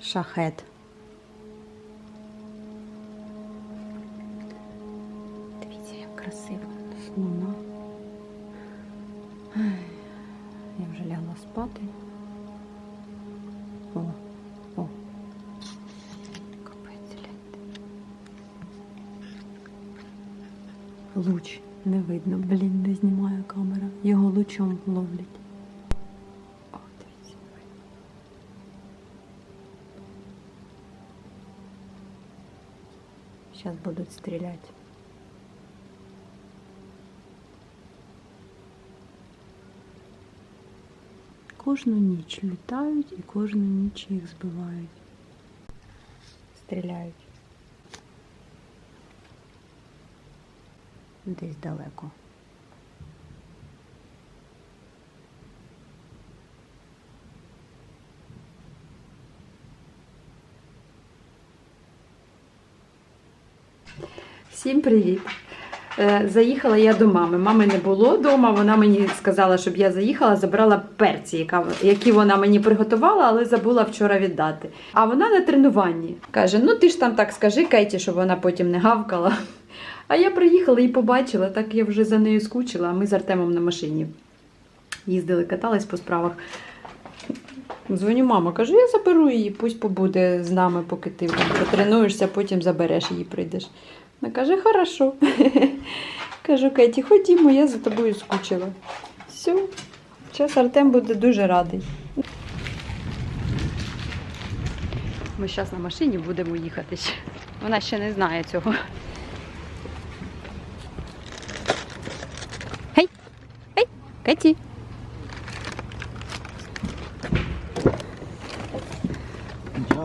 Шахет. Дивіться, як красиво. Луна. Я вже лягла спати. О, о. Капець, гляньте. Луч не видно, блін, не знімає камера. Його лучом ловлять. Сейчас будут стрелять. Кожну ніч літають і кожну ніч їх збивають. Стріляють. Десь далеко. Всім привіт! Е, Заїхала я до мами. Мами не було вдома. Вона мені сказала, щоб я заїхала, забрала перці, які вона мені приготувала, але забула вчора віддати. А вона на тренуванні. Каже: ну ти ж там так скажи Кеті, щоб вона потім не гавкала. А я приїхала і побачила, так я вже за нею скучила, а ми з Артемом на машині їздили, катались по справах. Дзвоню, мама, кажу, я заберу її, пусть побуде з нами, поки ти потренуєшся, потім забереш її, прийдеш. Вона каже, хорошо. Кажу, Кеті, ходімо, я за тобою скучила. Все, зараз Артем буде дуже радий. Ми зараз на машині будемо їхати. Вона ще не знає цього. Гей! Гей! Кеті!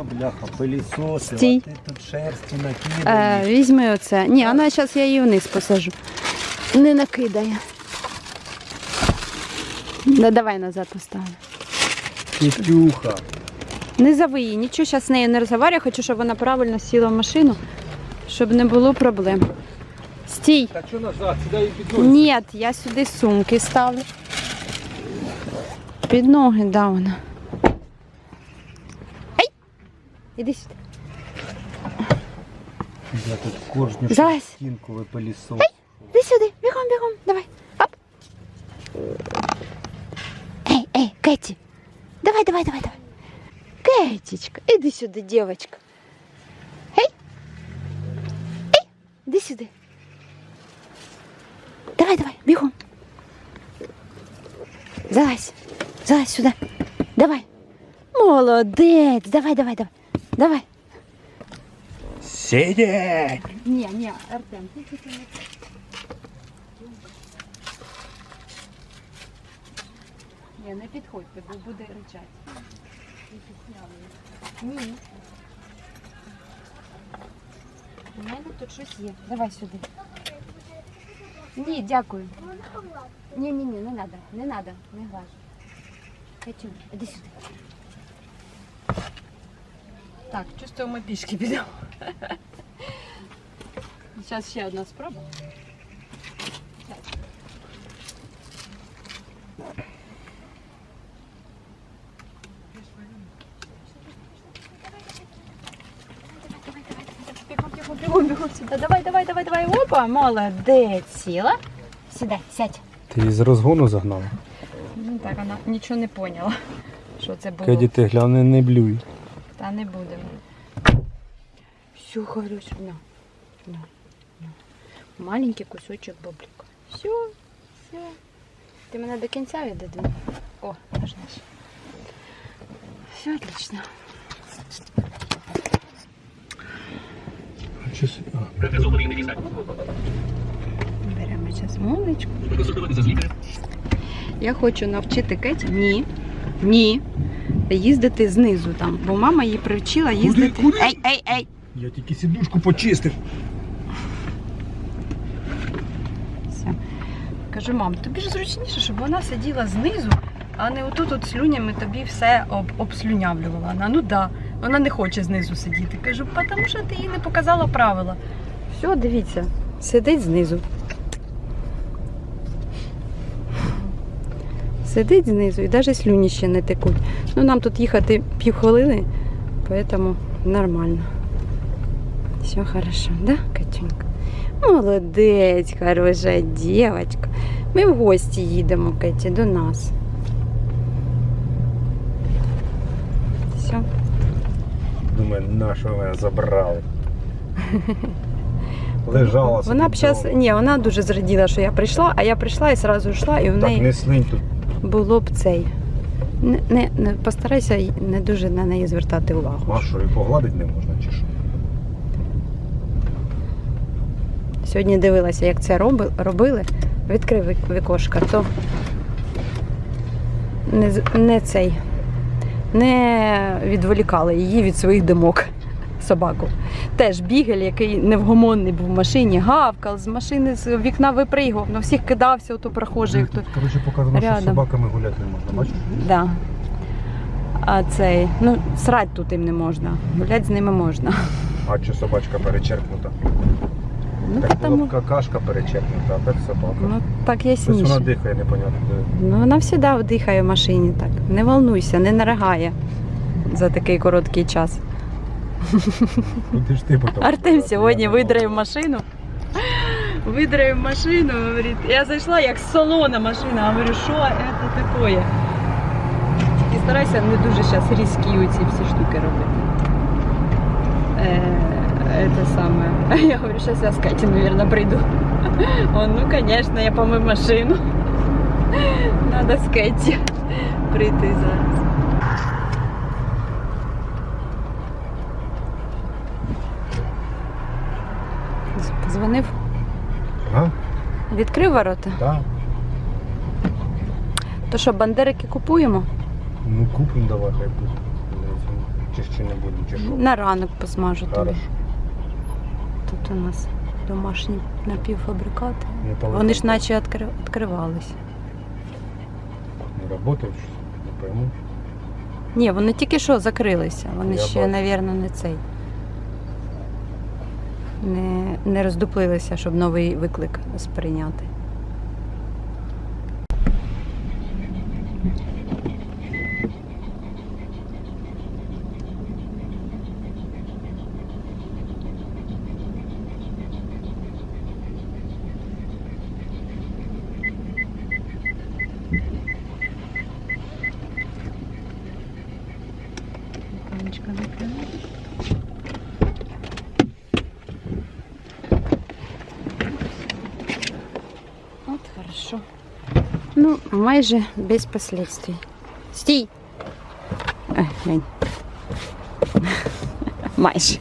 Бляха, пилісосила, Стій. ти тут шерсті Е, накидаєш. візьми оце. Ні, вона зараз я її вниз посажу. Не накидає. Да, давай назад поставлю. Кітюха. Не зови її, нічого зараз з нею не розговорю. Я хочу, щоб вона правильно сіла в машину, щоб не було проблем. Стій. Та що назад? Сюди і під ноги. Ні, я сюди сумки ставлю. Під ноги, да, вона. Іди сюди. Я тут кожну Залазь. стінку випилісосив. Іди сюди, бігом, бігом, давай. Оп. Ей, ей, Кеті. Давай, давай, давай, давай. Кетечка, іди сюди, дівчинка. Ей. Ей, іди сюди. Давай, давай, бігом. Залазь, залазь сюди. Давай. Молодець, давай, давай, давай. Давай. Сидять! Ні, ні, Артем, ти тільки не Ні, не підходьте, бо буде ричати. Ні. У мене тут щось є. Давай сюди. Ні, дякую. Ні, ні, ні, не треба, не треба, не глаж. Хочу, іди сюди. Так, чувствую, ми пішки підемо. Зараз ще одна спроба. Сюди. Давай, давай, давай, давай. Опа, молодець. Сіла. Сідай, сядь. Ти її з розгону загнала? Ну так, вона нічого не поняла, що це було. Кеді, ти гляне, не блюй. Та не будемо. Все, хорошо. На, на, на. Маленький кусочок бублика. Все, все. Ти мене до кінця віддадим. О, наш наш. Все отлично. Беремо зараз молочку. Я хочу навчити Кеті. Ні. Ні. Їздити знизу там, бо мама її привчила їздити. куди? Ей, ей, ей! Я тільки сідушку почистив. Все. Кажу, мам, тобі ж зручніше, щоб вона сиділа знизу, а не отут от слюнями тобі все об, обслюнявлювала. Вона, ну да, вона не хоче знизу сидіти. Кажу, тому що ти їй не показала правила. Все, дивіться, сидить знизу. Сидить знизу і навіть слюні ще не текуть. Ну нам тут їхати півхвилини, Поэтому нормально. Все хорошо, да, Катюнька? Молодець, хороша дівчинка. Ми в гості їдемо, Кеті, до нас. Все. Думаю, на що мене забрали. Лежала Вона б зараз. Ні, вона дуже зраділа, що я прийшла, а я прийшла і одразу йшла, і в Так не слинь тут. Було б цей. Не, не, не постарайся не дуже на неї звертати увагу. А що, і погладити не можна, чи що? Сьогодні дивилася, як це роби, робили. Відкрив вікошка, то не, не цей. Не відволікали її від своїх думок. Собаку. Теж бігель, який невгомонний був в машині, гавкав, з машини з вікна випригував, на всіх кидався, ото прохожий. Хто... Коротше, показано, що з собаками гуляти не можна, бачиш? Да. А цей, ну, срать тут їм не можна. Гулять з ними можна. А чи собачка перечеркнута? Ну, Так тому, була б какашка перечеркнута, а так собака. ну так Щось вона дихає, непонятно. де. Ну, вона завжди дихає в машині так. Не волнуйся, не наригає за такий короткий час. Куди ж ти потім? Артем сьогодні Я видрає машину. Видрає машину, говорить. Я зайшла як з салона машина, говорю, що це таке? І старайся не дуже зараз різкі оці всі штуки робити. Е, это саме. Я говорю, зараз я з Каті, мабуть, прийду. Он, ну, звісно, я помив машину. Надо з Кеті прийти зараз. Позвонив, А? відкрив ворота. Так. То що, бандерики купуємо? Ну купимо давай, хай буде. Чи ще не буде, чи що? На ранок посмажу тобі. Тут у нас домашні напівфабрикати. Вони ж наче відкри- відкривались. Не працюють, щось, не пойму. Ні, вони тільки що закрилися. Вони Я ще, бачу. мабуть, не цей. Не, не роздуплилися, щоб новий виклик сприйняти. Паночка накрила. От хорошо. Ну, майже без последствий. Стій! Е, глянь. Майже.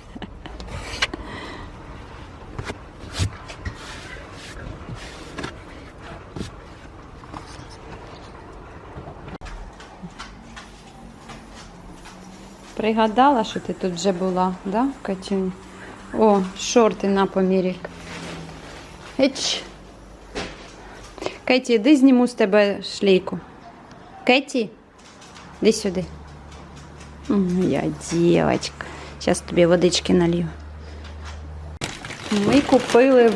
Пригадала, що ти тут вже була, да, Катюнь? О, шорти на помірік. Еч. Кеті, іди зніму з тебе шлейку. Кеті, іди сюди. Моя дівчинка. Зараз тобі водички налью. Ми купили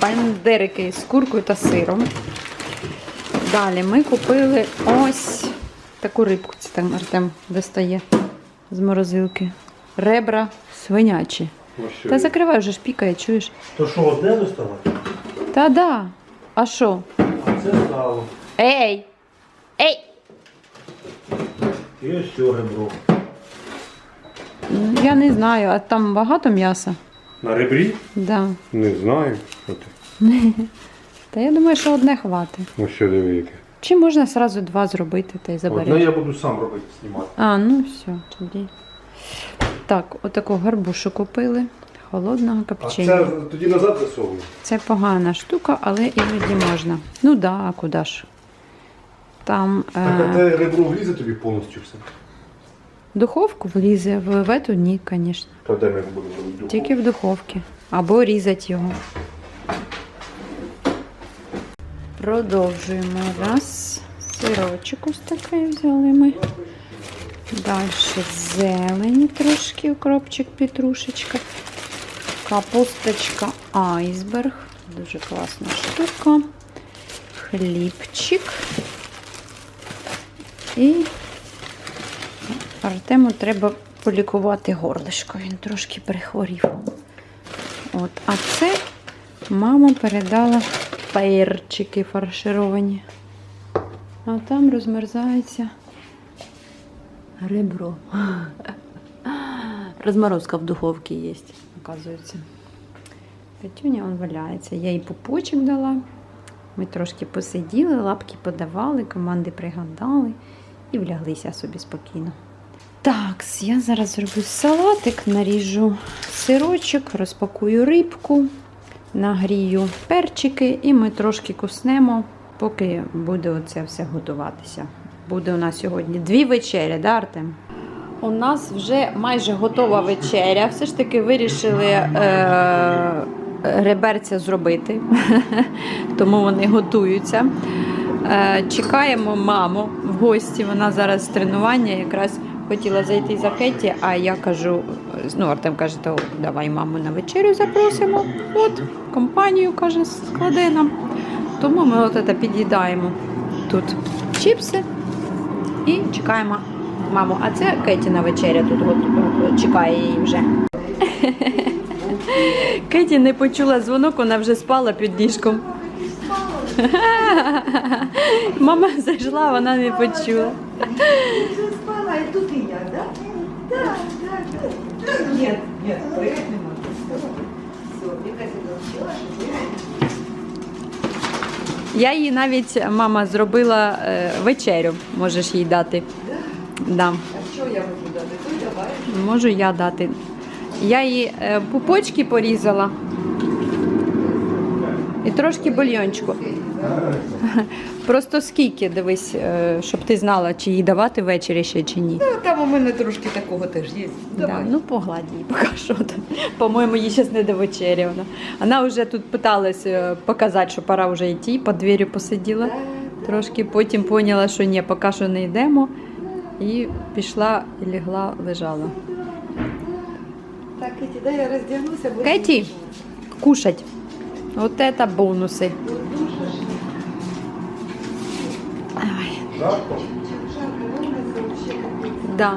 бандерики з куркою та сиром. Далі ми купили ось таку рибку. Це там Артем достає з морозилки. Ребра свинячі. Та закривай вже ж пікає, чуєш? То що, одне доставати? Та да. А що? Це стало. Ей! Ей! І ось цього ребро. Я не знаю, а там багато м'яса? На ребрі? Да. Не знаю. Що ти? Та я думаю, що одне хватить. Ну що диви яке. Чи можна зразу два зробити та й Одне забереш? я буду сам робити, знімати. А, ну все, тоді. Так, отаку гарбушу купили. Холодного А копчення. це тоді назад засовую. Це погана штука, але іноді можна. Ну да, а куди ж? Там Так, а е, те ребро влізе тобі повністю все. духовку влізе, в, в ету ні, звісно. Та де ми будемо робити? Тільки в духовці. Або різати його. Продовжуємо. Раз. Сирочок ось такий взяли ми. Далі зелені трошки, укропчик, петрушечка. Капусточка айсберг. Дуже класна штука. Хлібчик. І Артему треба полікувати горлишко. Він трошки прихворів. От. А це мама передала перчики фаршировані. А там розмерзається ребро. Розморозка в духовці є, оказується. Петюня он валяється. Я їй пупочок дала. Ми трошки посиділи, лапки подавали, команди пригадали і вляглися собі спокійно. Так, я зараз зроблю салатик, наріжу сирочок, розпакую рибку, нагрію перчики і ми трошки куснемо, поки буде оце все готуватися. Буде у нас сьогодні дві вечері, да, Артем? У нас вже майже готова вечеря. Все ж таки вирішили е- реберця зробити, тому вони готуються. Е, чекаємо маму в гості. Вона зараз з тренування якраз хотіла зайти за Кеті, а я кажу: ну, Артем каже, то давай маму на вечерю запросимо. От, компанію каже, складе нам. Тому ми от це під'їдаємо тут чіпси і чекаємо маму. А це Кетіна вечеря тут от, от, чекає її вже. Кеті не почула дзвонок, вона вже спала під ліжком. Мама зайшла, вона не почула. Спала, и тут и я, да? Да, да, да. Нет, нет, прыгать не могу. Все, Вика тебя учила, Я їй навіть мама зробила е, вечерю, можеш їй дати. Да. А что я? Ты давай. Можу я дати. Я їй е, пупочки порізала і трошки бульйончику. Просто скільки, дивись, е, щоб ти знала, чи їй давати ввечері ще чи ні. Ну, там у мене трошки такого теж є. Да, ну погладь її, поки що. По-моєму, їй зараз не до вечері. Вона. Вона вже тут питалась е, показати, що пора вже йти, під дверю посиділа. Трошки потім поняла, що ні, поки що не йдемо. І пішла і лягла, лежала. Так, Кеті, дай я роздягнуся. бо- Кеті, кушать. От це бонуси. Жарко, у вообще капець. да.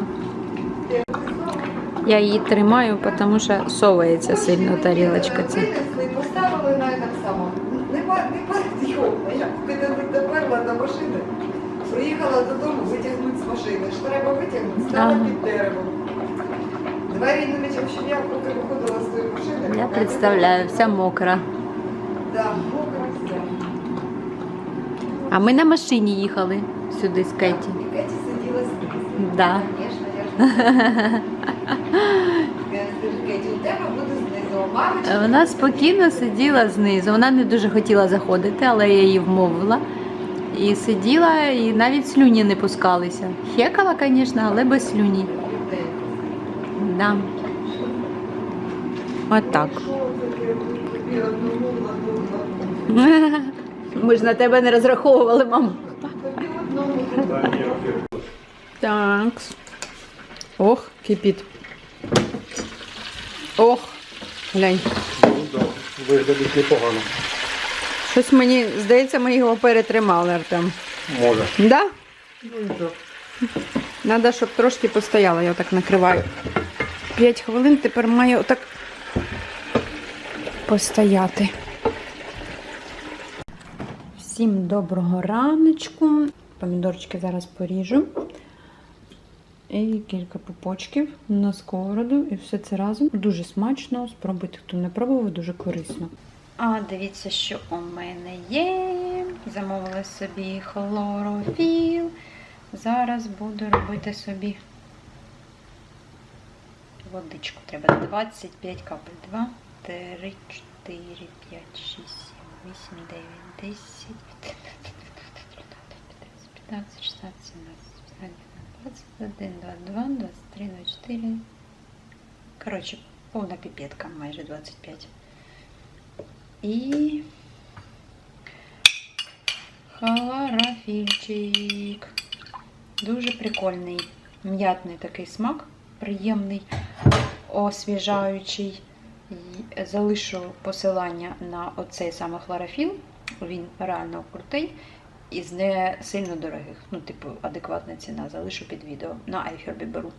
Я її тримаю, тому що совається сильно тарілочка ця. Винесли і поставили на так само. Не пар, не парадйомно. Я поки не доперла до машини. Приїхала додому витягнути з машини. Ж треба витягнути, стала під деревом. Двері не мечем, що я поки виходила з тої машини. Я представляю, вся мокра. Да, мокра вся. А ми на машині їхали сюди з Кеті. І Кеті сиділа знизу. Да. Звісно, я ж. Я скажу, Кеті, у тебе буде знизу. Мамочка. Вона спокійно сиділа знизу. Вона не дуже хотіла заходити, але я її вмовила. І сиділа, і навіть слюні не пускалися. Хекала, звісно, але без слюні. Да. От так. Ми ж на тебе не розраховували, мам. Так. Ох, кипить. Ох, глянь. Ну так, виглядить непогано. Щось мені здається, ми його перетримали, Артем. Може. Да? Ну нічого. Треба, щоб трошки постояло, я отак накриваю. 5 хвилин тепер має отак постояти. Всім доброго раночку. Помідорчики зараз поріжу. І кілька пупочків на сковороду. І все це разом. Дуже смачно. Спробуйте, хто не пробував, дуже корисно. А дивіться, що у мене є. Замовила собі хлорофіл. Зараз буду робити собі водичку. Треба 25 капель. 2, 3, 4, 5, 6, 7, 8, 9, 10, 15, 16, 17, 18, 21, 22, 23, 24. Коротше, повна піпетка, майже 25. І хлорофільчик. Дуже прикольний, м'ятний такий смак, приємний, освіжаючий. Залишу посилання на оцей саме хлорофіл. Він реально крутий і з не сильно дорогих. Ну, типу, адекватна ціна. Залишу під відео. На iHerb беру.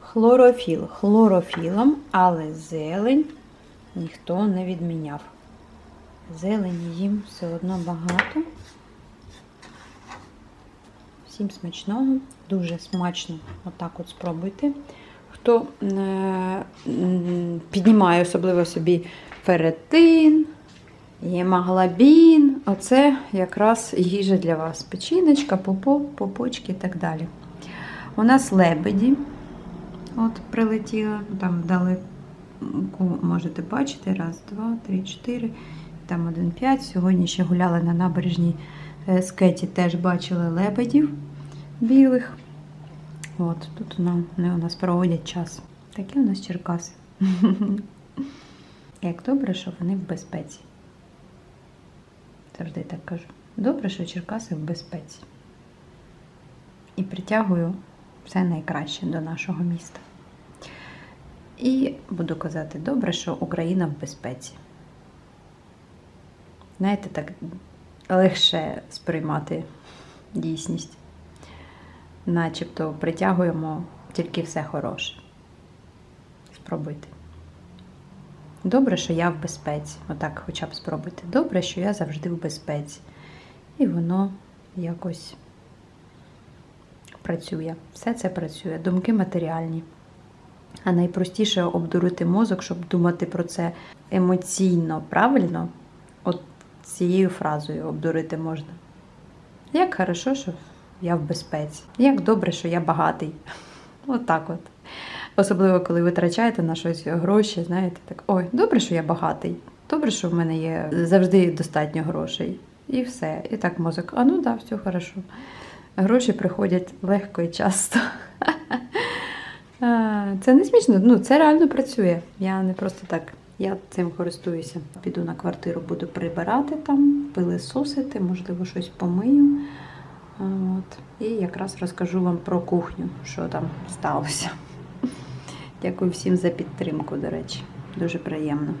хлорофіл хлорофілом, але зелень ніхто не відміняв. Зелені їм все одно багато. Всім смачного, дуже смачно. Отак от спробуйте. Хто е, піднімає особливо собі ферритин, гемоглобін, оце якраз їжа для вас. Печіночка, попо, попочки і так далі. У нас лебеді. От прилетіла, там далеко можете бачити. Раз, два, три, чотири, там один п'ять. Сьогодні ще гуляли на набережній е, з Кеті, теж бачили лебедів білих. От, тут вони у нас проводять час. Такі у нас Черкаси. Як добре, що вони в безпеці. Завжди так кажу. Добре, що Черкаси в безпеці. І притягую все найкраще до нашого міста. І буду казати, добре, що Україна в безпеці. Знаєте, так легше сприймати дійсність. Начебто притягуємо тільки все хороше. Спробуйте. Добре, що я в безпеці. Отак хоча б спробуйте. Добре, що я завжди в безпеці. І воно якось працює. Все це працює. Думки матеріальні. А найпростіше обдурити мозок, щоб думати про це емоційно, правильно, от цією фразою обдурити можна. Як хорошо, що я в безпеці. Як добре, що я багатий. Отак от. Особливо, коли витрачаєте на щось гроші, знаєте, так, ой, добре, що я багатий. Добре, що в мене є завжди достатньо грошей. І все. І так мозок, а ну да, все хорошо. Гроші приходять легко і часто. Це не смішно, ну це реально працює. Я не просто так. Я цим користуюся. Піду на квартиру, буду прибирати там, пилисосити, можливо, щось помию. От. І якраз розкажу вам про кухню, що там сталося. Дякую всім за підтримку, до речі. Дуже приємно.